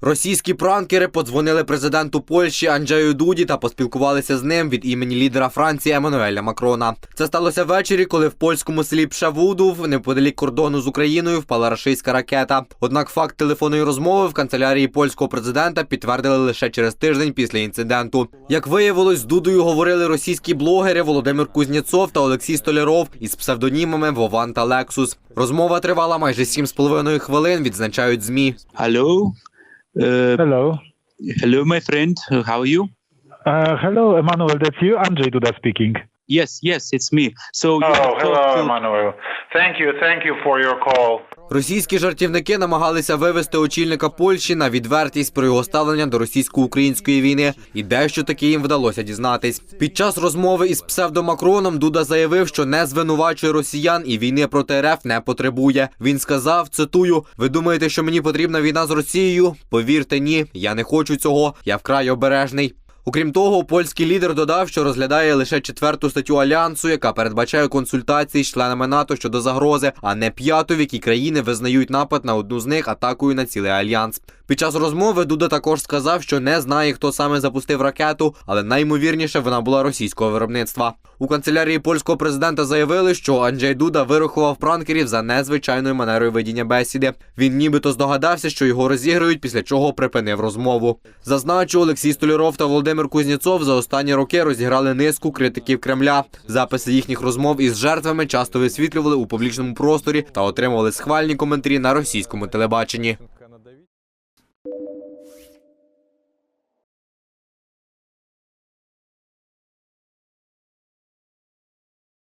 Російські пранкери подзвонили президенту Польщі Анджею Дуді та поспілкувалися з ним від імені лідера Франції Еммануеля Макрона. Це сталося ввечері, коли в польському селі Пшавудов, неподалік кордону з Україною, впала рашистська ракета. Однак факт телефонної розмови в канцелярії польського президента підтвердили лише через тиждень після інциденту. Як виявилось, з Дудою говорили російські блогери Володимир Кузнєцов та Олексій Столяров із псевдонімами Вован та Лексус. Розмова тривала майже 7,5 хвилин, відзначають змі. Hello. Uh, Hello. hello, my friend. How are you? Uh, hello, Emmanuel. That's you, Andrzej Duda speaking. Yes, yes, it's me. So Oh, hello, to- Emmanuel. Thank you, thank you for your call. Російські жартівники намагалися вивести очільника Польщі на відвертість про його ставлення до російсько-української війни, і дещо таки їм вдалося дізнатись. Під час розмови із псевдомакроном Дуда заявив, що не звинувачує росіян і війни проти РФ не потребує. Він сказав: цитую: Ви думаєте, що мені потрібна війна з Росією? Повірте, ні, я не хочу цього. Я вкрай обережний. Окрім того, польський лідер додав, що розглядає лише четверту статтю альянсу, яка передбачає консультації з членами НАТО щодо загрози, а не п'яту, в якій країни визнають напад на одну з них атакою на цілий альянс. Під час розмови Дуда також сказав, що не знає, хто саме запустив ракету, але наймовірніше вона була російського виробництва. У канцелярії польського президента заявили, що Анджей Дуда вирахував пранкерів за незвичайною манерою ведення бесіди. Він нібито здогадався, що його розіграють, після чого припинив розмову. Зазначу, Олексій Столяров та Володимир Кузнєцов за останні роки розіграли низку критиків Кремля. Записи їхніх розмов із жертвами часто висвітлювали у публічному просторі та отримували схвальні коментарі на російському телебаченні.